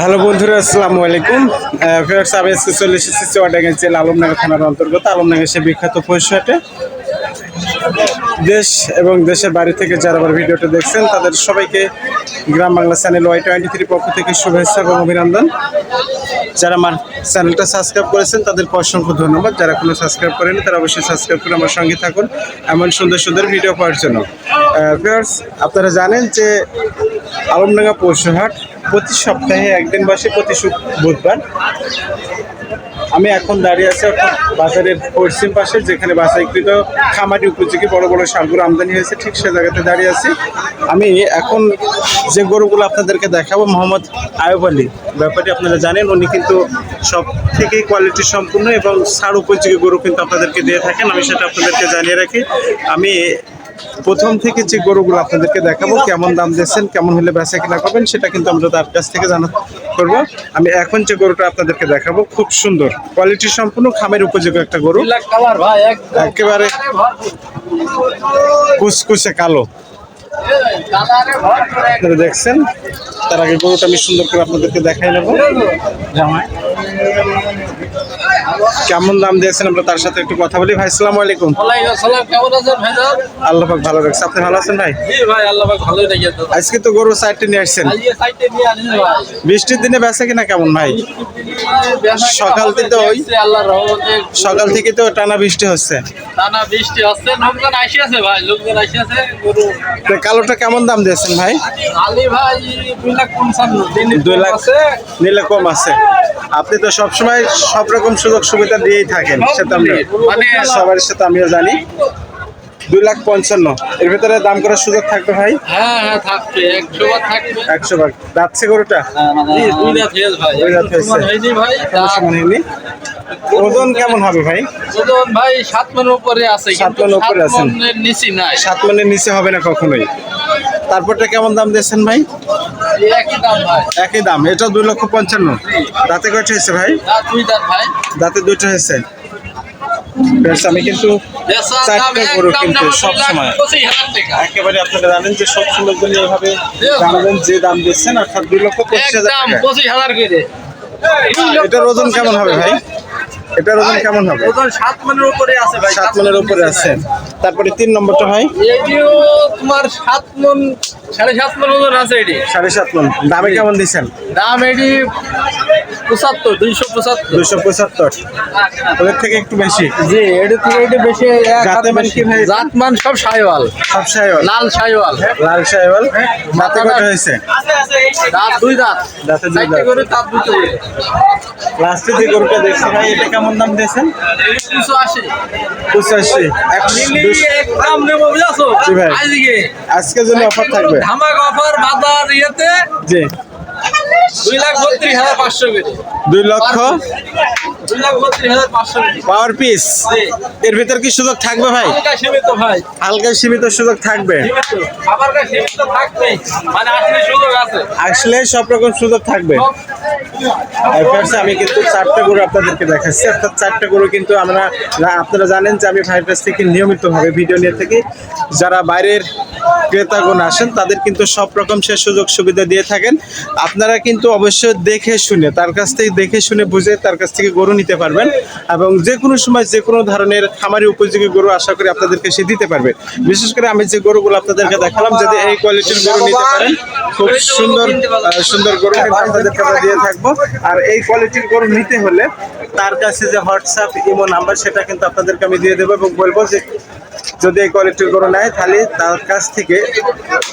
Hello বন্ধুরা, আসসালামু আলাইকুম। ফেরত আমি আজকে চলে এসেছি চুয়াডাঙ্গা জেলা আলমনগর থানার অন্তর্গত। আলমনগর সে বিখ্যাত পশুহাটে দেশ এবং দেশের বাড়ি থেকে যারা আমার ভিডিওটা দেখছেন, তাদের সবাইকে Gram Bangla channel Y twenty three পক্ষ থেকে শুভেচ্ছা এবং অভিনন্দন। যারা আমার চ্যানেলটা সাবস্ক্রাইব করেছেন, তাদেরকে অসংখ্য ধন্যবাদ। যারা কোনো সাবস্ক্রাইব করেনি তারা অবশ্যই সাবস্ক্রাইব করে আমার সঙ্গে থাকুন। এমন সুন্দর সুন্দর ভিডিও পাওয়ার জন্য। আপনারা জানেন যে আলমডাঙ্গা পশুহাট প্রতি সপ্তাহে একদিন বসে প্রতি বুধবার। আমি এখন দাঁড়িয়ে আছি অর্থাৎ বাজারের পশ্চিম পাশে, যেখানে বাছাইকৃত খামারি উপযোগী বড় বড় সারগুলো আমদানি হয়েছে, ঠিক সে জায়গাতে দাঁড়িয়ে আছি। আমি এখন যে গরুগুলো আপনাদেরকে দেখাবো, মোহাম্মদ আয়ুব আলী। ব্যাপারটি আপনারা জানেন, উনি কিন্তু সব থেকেই কোয়ালিটি সম্পূর্ণ এবং সার উপযোগী গরু কিন্তু আপনাদেরকে দিয়ে থাকেন। আমি সেটা আপনাদেরকে জানিয়ে রাখি। আমি প্রথম থেকে যে গরুগুলো আপনাদেরকে দেখাবো কেমন দাম দিচ্ছেন কেমন হলে বেচা কিনা করবেন সেটা কিন্তু আমরা তার কাছ থেকে জানা করব। আমি এখন যে গরুটা আপনাদেরকে দেখাবো খুব সুন্দর কোয়ালিটি সম্পূর্ণ খামের উপযোগী একটা গরু। একেবারে কুচকুচে কালো। আপনারা দেখছেন তার আগে গরুটা আমি সুন্দর করে আপনাদেরকে দেখাই নেব। জামাই কেমন দাম দিয়েছেন আমরা তার সাথে একটু কথা বলি? ভাই সালাম আলাইকুম। কেমন আছেন ভাইজান আল্লাহ পাক ভালো রাখছে। আপনি ভালো আছেন ভাই? ভাই আল্লাহ পাক ভালোই রেখে আজকে তো গরু সাইডে নিয়ে আসছেন। বৃষ্টির দিনে বেচা কিনা কেমন ভাই? সকাল থেকে ওই- সকাল থেকে তো টানা বৃষ্টি হচ্ছে। টানা বৃষ্টি হচ্ছে। লোকজন আসি ভাই লোকজন আসি গরু কালোটা কেমন দাম দিয়েছেন ভাই? আলি ভাই দুই লাখ পঞ্চান্ন দুই লাখ নিলে কম আছে। আপনি তো সবসময় সব রকম সুযোগ সুবিধা দিয়েই থাকেন সেটা আমরা মানে সবার সাথে আমিও জানি। দুই লাখ পঞ্চান্ন। এর ভিতরে দাম করার সুযোগ থাকবে ভাই? হ্যাঁ হ্যাঁ থাকবে। একশো বার থাকবে। একশো ভাগ যাচ্ছে গরুটা? দুই লাখ ভাই। দুই লাখ হয়েছে। ভাই। কোনো সমান হয়নি। ওজন কেমন হবে ভাই? ওজন ভাই সাত মনের উপরে আছে সাত মনের উপরে আছেন। নিচে নাই। সাত মনের নিচে হবে না কখনোই। তারপরটা কেমন দাম দিয়েছেন ভাই? একই দাম এটা দুই লক্ষ পঞ্চান্ন। দাঁতে কয়টা হয়েছে ভাই? দাঁত দুই দাঁত ভাই। দাঁতে দুটো হয়েছে। আমি কিন্তু চারটে গরু কিন্তু নেব দুই সব লাখ সময়। পঁচিশ হাজার টাকা। একেবারে আপনারা জানেন যে সব জন্য এইভাবে জানাবেন যে দাম দিচ্ছেন অর্থাৎ দুই লক্ষ পঁচিশ হাজার পঁচিশ হাজার করে এটার ওজন কেমন হবে ভাই? এটার ওজন কেমন হবে? ওজন সাত মনের উপরে আছে ভাই সাত মনের উপরে আছে। তারপরে তিন নম্বরটা হয়? এটিও তোমার সাত মন সাড়ে সাত মন ওজন আছে এটি। সাড়ে সাত মন। দামে কেমন দিচ্ছেন? দাম এটি পঁচাত্তর দুইশো পঁচাত্তর। দুশো পঁচাত্তর। ওদের থেকে একটু বেশি? জি এটি থেকে বেশি জাতে মান কি ভাই? জাত মান সব সাইওয়াল। সব সাহেব লাল সাইওয়াল। লাল সাহেব দাঁতে কত হয়েছে? দাঁত দুই দাঁত। দাঁতে দুই দাঁত। করে দাঁত দুটো লাস্টে যে গরুটা দেখছি ভাই এটা কেমন দাম দিয়েছেন? দুশো আশি। পঁচাশি একশো একদম নেব বুঝাছো? জি ভাই। আজকে। আজকে জন্য অফার থাকবে। ধামাক অফার বাজার ইয়েতে জি। দুই লাখ বত্রিশ হাজার পাঁচশো করে। দুই লক্ষ? পাওয়ার পিস এর ভিতর কি সুযোগ থাকবে ভাই? হালকা সীমিত ভাই। হালকা সীমিত সুযোগ থাকবে। মানে আসলে সব রকম সুযোগ থাকবে। আমি কিন্তু চারটে গরু আপনাদেরকে দেখাচ্ছি। অর্থাৎ চারটে গরু কিন্তু আমরা আপনারা জানেন যে আমি কাছ থেকে নিয়মিতভাবে ভিডিও নিয়ে থাকি। যারা বাইরের ক্রেতাগণ আসেন, তাদের কিন্তু সব রকম সে সুযোগ সুবিধা দিয়ে থাকেন। আপনারা কিন্তু অবশ্যই দেখে শুনে, তার কাছ থেকে দেখে শুনে বুঝে তার কাছ থেকে গরু নিতে পারবেন এবং যে কোনো সময় যে কোনো ধরনের খামারি উপযোগী গরু আশা করি আপনাদেরকে সে দিতে পারবে। বিশেষ করে আমি যে গরুগুলো আপনাদেরকে দেখালাম, যদি এই কোয়ালিটির গরু নিতে পারেন, খুব সুন্দর সুন্দর গরু আপনাদেরকে আমরা দিয়ে থাকব। আর এই কোয়ালিটির গরু নিতে হলে তার কাছে যে হোয়াটসঅ্যাপ ইমো নাম্বার, সেটা কিন্তু আপনাদেরকে আমি দিয়ে দেবো এবং বলব যে যদি এই কোয়ালিটির গরু নেয় তাহলে তার কাছ থেকে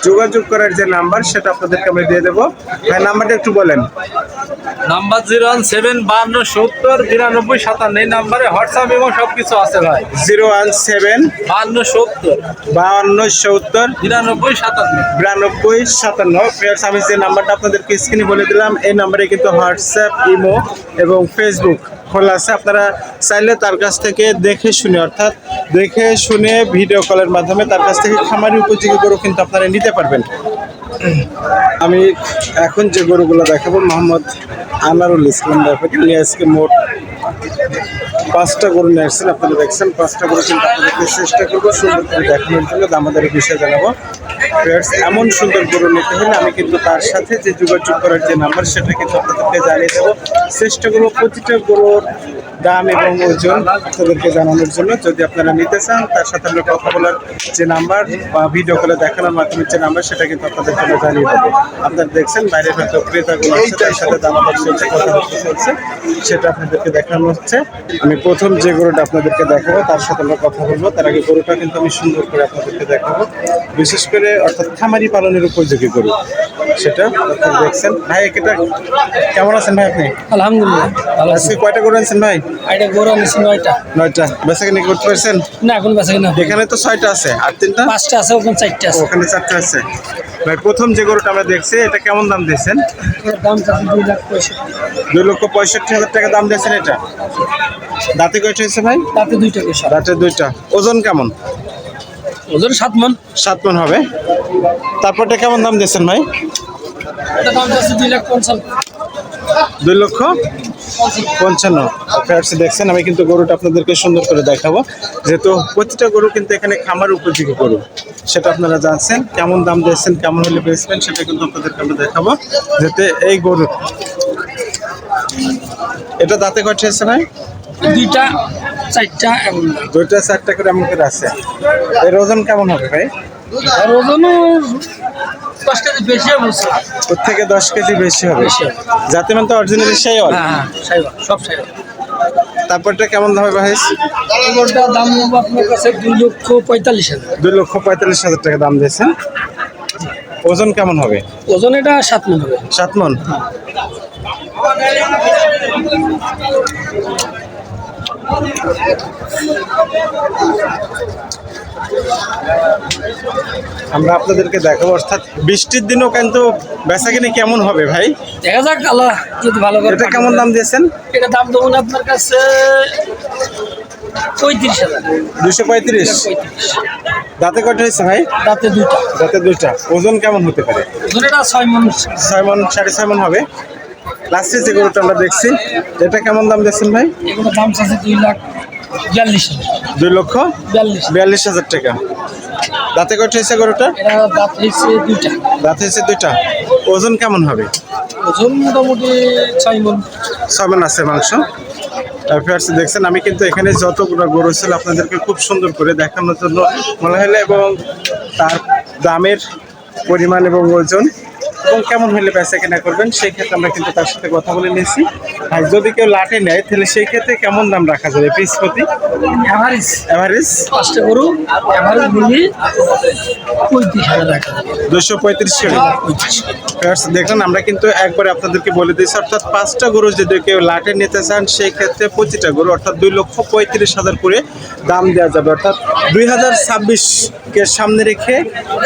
যোগাযোগ করার যে নাম্বার সেটা আপনাদেরকে আমি দিয়ে দেবো। ভাই নাম্বারটা একটু বলেন। নাম্বার জিরো ওয়ান সেভেন বান্ন সত্তর বিরানব্বই সাতান্ন এই নাম্বারে হোয়াটসঅ্যাপ এবং সব কিছু আছে ভাই। জিরো ওয়ান সেভেন বান্ন সত্তর বাহান্ন সত্তর বিরানব্বই সাতান্ন। বিরানব্বই সাতান্ন। ফ্রেন্ডস আমি যে নাম্বারটা আপনাদেরকে স্ক্রিনে বলে দিলাম এই নাম্বারে কিন্তু হোয়াটসঅ্যাপ ইমো এবং ফেসবুক খোলা আছে। আপনারা চাইলে তার কাছ থেকে দেখে শুনে অর্থাৎ দেখে শুনে ভিডিও কলের মাধ্যমে তার কাছ থেকে খামারি উপযোগী গরু কিন্তু আপনারা নিতে পারবেন। আমি এখন যে গরুগুলো দেখাবো, মোহাম্মদ আনারুল ইসলাম ব্যাপারে নিয়ে আজকে মোট পাঁচটা গরু নিয়ে আসছেন। আপনারা দেখছেন, পাঁচটা গরু কিন্তু আপনাদেরকে চেষ্টা করব সুন্দর করে দেখানোর জন্য। দামাদারি বিষয়ে জানাব। এমন সুন্দর গরু নিতে হলে আমি কিন্তু তার সাথে যে যোগাযোগ করার যে নাম্বার, সেটা কিন্তু আপনাদেরকে জানিয়ে দেবো। চেষ্টা করব প্রতিটা গরুর দাম এবং ওজন আপনাদেরকে জানানোর জন্য। যদি আপনারা নিতে চান তার সাথে আমরা কথা বলার যে নাম্বার বা ভিডিও কলে দেখানোর মাধ্যমে যে নাম্বার সেটা কিন্তু আপনাদের জন্য জানিয়ে দেবো। আপনারা দেখছেন বাইরে হয়তো ক্রেতাগুলো আছে তার সাথে দামাদার চলছে কথাবার্তা চলছে সেটা আপনাদেরকে দেখানো হচ্ছে। আমি প্রথম যে গরুটা আপনাদেরকে দেখাবো তার সাথে আমরা কথা বলব। তার আগে গরুটা কিন্তু আমি সুন্দর করে আপনাদেরকে দেখাবো। বিশেষ করে অর্থাৎ খামারি পালনের উপযোগী গরু সেটা আপনারা দেখছেন। ভাই এটা কেমন আছেন ভাই আপনি? আলহামদুলিল্লাহ আজকে কয়টা গরু আনছেন ভাই? এটা গরু নিছি নয়টা। নয়টা। বেচা কিনে করতে পারছেন? না এখন বেঁচে কিনা এখানে তো ছয়টা আছে। আর তিনটা? পাঁচটা আছে ওখানে চারটা আছে। ওখানে চারটা আছে। ভাই প্রথম যে গরুটা আমরা দেখছি এটা কেমন দাম দিয়েছেন? দাম দুই লাখ পঁয়ষট্টি। দুই লক্ষ পঁয়ষট্টি হাজার টাকা দাম দিয়েছেন এটা? দাঁতে কয়টা হয়েছে ভাই? তাতে দুইটা পয়সা দাঁতে দুইটা। ওজন কেমন? ওজন সাত মন। সাত মন হবে। তারপরটা কেমন দাম দিয়েছেন ভাই? এটা দাম চাচ্ছে দুই লাখ পঞ্চান্ন। দুই লক্ষ? পঞ্চান্ন। ফ্যাটস দেখছেন আমি কিন্তু গরুটা আপনাদেরকে সুন্দর করে দেখাবো। যেহেতু প্রতিটা গরু কিন্তু এখানে খামার উপযোগী গরু। সেটা আপনারা জানছেন কেমন দাম দিয়েছেন কেমন হলে বেচবেন সেটা কিন্তু আপনাদেরকে আমরা দেখাবো। যাতে এই গরু এটা দাঁতে আছে ভাই? দুইটা চারটা দুইটা চারটা করে এমন করে আছে। এর ওজন কেমন হবে ভাই? আর ওজনও ওর থেকে দশ কেজি বেশি হবে। যাতে মানে তো অরিজিনালি সেই হ্যাঁ হ্যাঁ সব তারপরটা কেমন হবে ভাই দাম আপনার কাছে দুই লক্ষ পঁয়তাল্লিশ হাজার। দুই লক্ষ পঁয়তাল্লিশ হাজার টাকা দাম দিয়েছেন। ওজন কেমন হবে? ওজন এটা সাত মন হবে। সাত মন? আমরা আপনাদেরকে দেখাবো অর্থাৎ বৃষ্টির দিনও কিন্তু বেচা কিনে কেমন হবে ভাই? দেখা যাক আল্লাহ যদি ভালো করে এটা কেমন দাম দিয়েছেন? এটা দাম দেবো আপনার কাছে পঁয়ত্রিশ হাজার। দুশো পঁয়ত্রিশ? পঁয়ত্রিশ। দাঁতে কটা হয়েছে ভাই? দাঁতে দুইটা। দাঁতে দুইটা। ওজন কেমন হতে পারে? ওজন ছয় মন। ছয় মন সাড়ে ছয় মন হবে। লাস্টে যে গরুটা আমরা দেখছি এটা কেমন দাম দিয়েছেন ভাই? এগুলো দাম চাচ্ছে দুই লাখ। বিয়াল্লিশ দুই লক্ষ? বিয়াল্লিশ বিয়াল্লিশ হাজার টাকা। দাঁতে কটা হয়েছে গরুটা? দাঁত হয়েছে দুইটা। দাঁত হয়েছে দুইটা। ওজন কেমন হবে? ওজন মোটামুটি ছয় মন। আছে মাংস। ফেয়ার্স দেখছেন আমি কিন্তু এখানে যতগুলো গরু ছিল আপনাদেরকে খুব সুন্দর করে দেখানোর জন্য মনে হলে এবং তার দামের পরিমাণ এবং ওজন এবং কেমন হলে বেচা কেনা করবেন সেই ক্ষেত্রে আমরা কিন্তু তার সাথে কথা বলে নিয়েছি। আর যদি কেউ লাটে নেয় তাহলে সেই ক্ষেত্রে কেমন দাম রাখা যাবে? পিস প্রতি অ্যাভারেজ অ্যাভারেজ পাঁচটা গরু অ্যাভারেজ মিলিয়ে পঁয়ত্রিশ হাজার দুশো পঁয়ত্রিশ পঁয়ত্রিশ দেখুন আমরা কিন্তু একবারে আপনাদেরকে বলে দিয়েছি অর্থাৎ পাঁচটা গরু যদি কেউ লাটে নিতে চান সেই ক্ষেত্রে পঁচিশটা গরু অর্থাৎ দুই লক্ষ পঁয়ত্রিশ হাজার করে দাম দেওয়া যাবে। অর্থাৎ দুই হাজার ছাব্বিশকে সামনে রেখে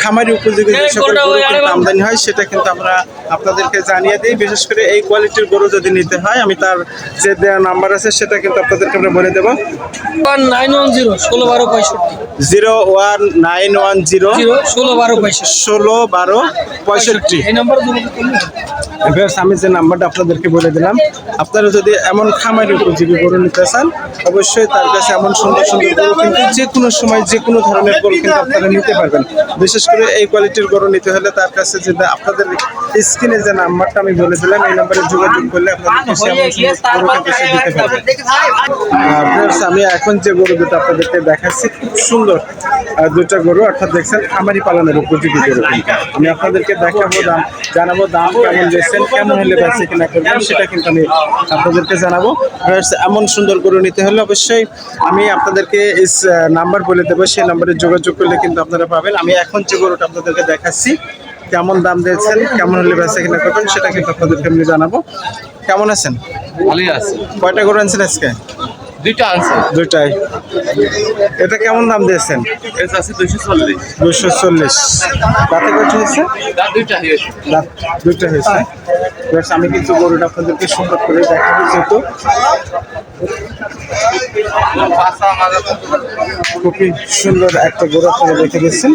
খামারি উপযোগী যে সকল গরু কিন্তু আমদানি হয় সেটা কিন্তু আমরা আপনাদেরকে জানিয়ে দিই বিশেষ করে এই কোয়ালিটির গরু যদি নিতে হয় আমি তার যে দেওয়া নাম্বার আছে সেটা কিন্তু আপনাদেরকে আমরা বলে দেবো। নাইন ওয়ান জিরো ষোলো বারো পঁয়ষট্টি। Zero one nine one zero ষোলো বারো পঁয়ষট্টি। ষোলো বারো পঁয়ষট্টি। এই নাম্বার করলে আমি যে নাম্বারটা আপনাদেরকে বলে দিলাম, আপনারা যদি এমন খামারি উপযোগী গরু নিতে চান, অবশ্যই তার কাছে এমন সুন্দর সুন্দর গরু কিন্তু যে কোনো সময় যে কোনো ধরনের গরু কিন্তু আপনারা নিতে পারবেন। বিশেষ করে এই কোয়ালিটির গরু নিতে হলে তার কাছে যে আপনাদের স্ক্রিনে যে নাম্বারটা আমি বলে দিলাম, এই নাম্বারে যোগাযোগ করলে আপনাদের আমি এখন যে গরু দুটো আপনাদেরকে দেখাচ্ছি, খুব সুন্দর দুটো গরু, অর্থাৎ দেখছেন খামারি পালনের উপযোগী গরু। আমি আপনাদেরকে দেখাবো দাম, জানাব দাম কেমন দিয়েছেন কেমন হলে বেঁচে কিনা করবেন সেটা কিন্তু আমি আপনাদেরকে জানাব। এমন সুন্দর গরু নিতে হলে অবশ্যই আমি আপনাদেরকে এই নাম্বার বলে দেবো সেই নাম্বারে যোগাযোগ করলে কিন্তু আপনারা পাবেন। আমি এখন যে গরুটা আপনাদেরকে দেখাচ্ছি কেমন দাম দিয়েছেন কেমন হলে বেঁচে কিনা করবেন সেটা কিন্তু আপনাদেরকে আমি জানাব। কেমন আছেন? ভালোই আছে। কয়টা গরু আনছেন আজকে? দুইটা আনছে। দুইটাই। এটা কেমন দাম দিয়েছেন? এর আছে দুইশো চল্লিশ। দুশো চল্লিশ। তাতে কত হয়েছে? তার দুইটা হয়েছে। দাঁত দুইটা হয়েছে। Viewers, আমি কিন্তু গরুটা আপনাদেরকে সুন্দর করে দেখাবো যেহেতু। খুবই সুন্দর একটা গরু আপনারা দেখে দিচ্ছেন।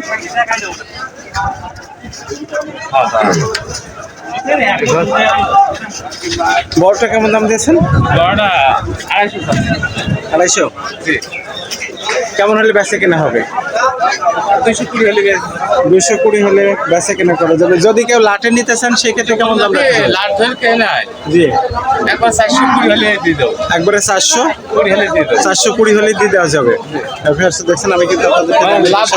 বড়টা কেমন দাম দিয়েছেন? আড়াইশো। কেমন হলে বেচে কেনা হবে? দুইশো কুড়ি হলে বেচা কেনা করা যাবে। যদি কেউ লাটে নিতে চান সেক্ষেত্রে কেমন দাম রাখবেন? লাট ধরে কে নাই জি। একবার চারশো কুড়ি হলে দিয়ে দেবো একবারে চারশো? কুড়ি হলে দিয়ে দেবো চারশো কুড়ি হলে দিয়ে দেওয়া যাবে। দেখছেন আমি কিন্তু আপনাদেরকে লাভ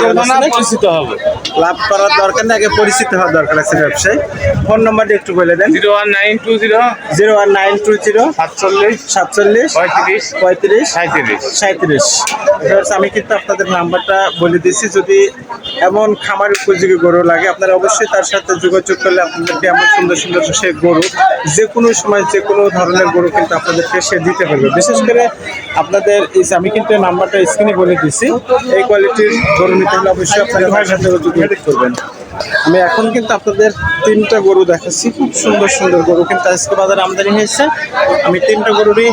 পরিচিত হবে। লাভ করার দরকার নেই আগে পরিচিত হওয়ার দরকার আছে ব্যবসায়। ফোন নাম্বারটা একটু বলে দেন। Zero one nine two zero. Zero one nine two zero. সাতচল্লিশ। সাতচল্লিশ। পঁয়ত্রিশ। পঁয়ত্রিশ। সাঁত্রিশ সাঁত্রিশ আমি কিন্তু আপনাদের নাম্বারটা বলে দিচ্ছি যদি এমন খামার উপযোগী গরু লাগে, আপনারা অবশ্যই তার সাথে যোগাযোগ করলে আপনাদেরকে এমন সুন্দর সুন্দর সে গরু, যে কোনো সময় যে কোনো ধরনের গরু কিন্তু আপনাদেরকে সে দিতে পারবে। বিশেষ করে আপনাদের এই আমি কিন্তু নাম্বারটা স্ক্রিনে বলে দিচ্ছি এই কোয়ালিটির গরু নিতে হলে অবশ্যই আপনারা সাথে যোগাযোগ করবেন। আমি এখন কিন্তু আপনাদের তিনটা গরু দেখাচ্ছি। খুব সুন্দর সুন্দর গরু কিন্তু আজকে বাজারে আমদানি হয়েছে। আমি তিনটা গরুরই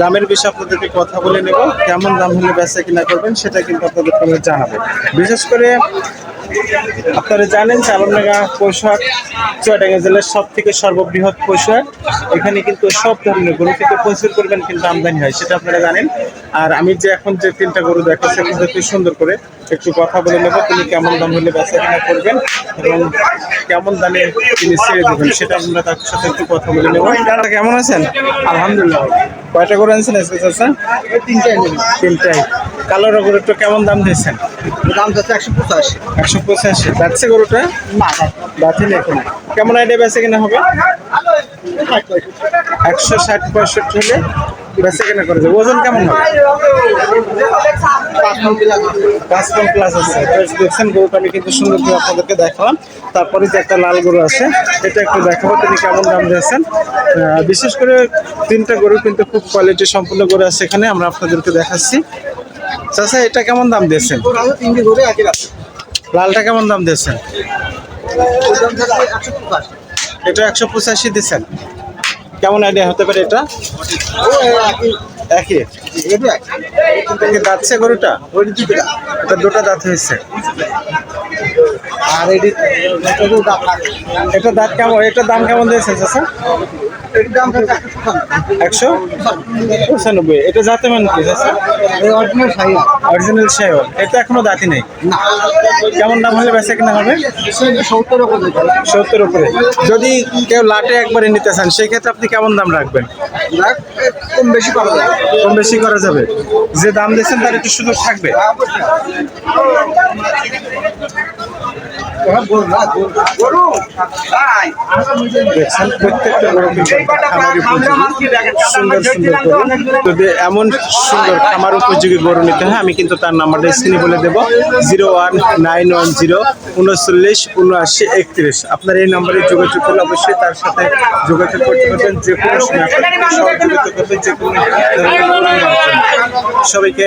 দামের বিষয়ে আপনাদেরকে কথা বলে নেব। কেমন দাম হলে বেচা কিনা করবেন সেটা কিন্তু আপনাদের জানাব। বিশেষ করে আপনারা জানেন চালনডাঙ্গা পোশাক চুয়াডাঙ্গা জেলার সব থেকে সর্ববৃহৎ পৌষহাট এখানে কিন্তু সব ধরনের গরু কিন্তু প্রচুর পরিমাণ কিন্তু আমদানি হয় সেটা আপনারা জানেন। আর আমি যে এখন যে তিনটা গরু দেখাচ্ছি আপনাদেরকে সুন্দর করে একটু কথা বলে নেব তিনি কেমন দাম হলে বেচা কিনা করবেন এবং কেমন দামে তিনি ছেড়ে দেবেন সেটা আমরা তার সাথে একটু কথা বলে নেব। কেমন আছেন? আলহামদুলিল্লাহ। কয়টা করে আনছেন আজকে চাচা? তিনটাই। তিনটাই। কালো রঙের একটু কেমন দাম দিয়েছেন? দাম যাচ্ছে একশো পঁচাশি। একশো পঁচাশি। যাচ্ছে গরুটা? বাতিল এখন। কেমন আইডিয়া বেচে কিনা হবে? একশো ষাট পঁয়ষট্টি হলে বেচে কিনা করে যাবে। ওজন কেমন হবে? পাঁচ পন প্লাস আছে। দেখছেন গরুটা আমি কিন্তু সুন্দর করে আপনাদেরকে দেখালাম। তারপরে যে একটা লাল গরু আছে এটা একটু দেখাবো তিনি কেমন দাম দিয়েছেন। বিশেষ করে তিনটা গরু কিন্তু খুব কোয়ালিটি সম্পূর্ণ গরু আছে এখানে আমরা আপনাদেরকে দেখাচ্ছি। চাচা এটা কেমন দাম দিয়েছেন? লালটা কেমন দাম দিয়েছেন? এটা একশো পঁচাশি দিচ্ছেন কেমন আইডিয়া হতে পারে এটা? দাঁতছে গরুটা? এটা দুটো দাঁত হয়েছে। আর এটি দাঁত কেমন এটার দাম কেমন চাচা? এটির একশো এটা অরিজিনাল এটা এখনও দাঁতি নেই। কেমন দাম হলে বেচা কিনা হবে? সত্তর যেতে সত্তর উপরে। যদি কেউ লাটে একবারে নিতে চান সেই ক্ষেত্রে আপনি কেমন দাম রাখবেন? কম বেশি করা যাবে। কম বেশি করা যাবে। যে দাম দিয়েছেন তার একটু সুযোগ থাকবে। দেখছেন প্রত্যেকটা গরু কিন্তু সুন্দর সুন্দর গরু যদি এমন সুন্দর খামার উপযোগী গরু নিতে হয় আমি কিন্তু তার নাম্বারটা স্ক্রিনে বলে দেব। Zero one nine one zero উনচল্লিশ উনআশি একত্রিশ। আপনার এই নাম্বারে যোগাযোগ করলে অবশ্যই তার সাথে যোগাযোগ করতে পারবেন যে কোনো সময় আপনাকে সহযোগিতা করবে যে কোনো। সবাইকে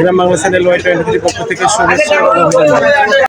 Gram Bangla channel Y twenty পক্ষ থেকে শুভেচ্ছা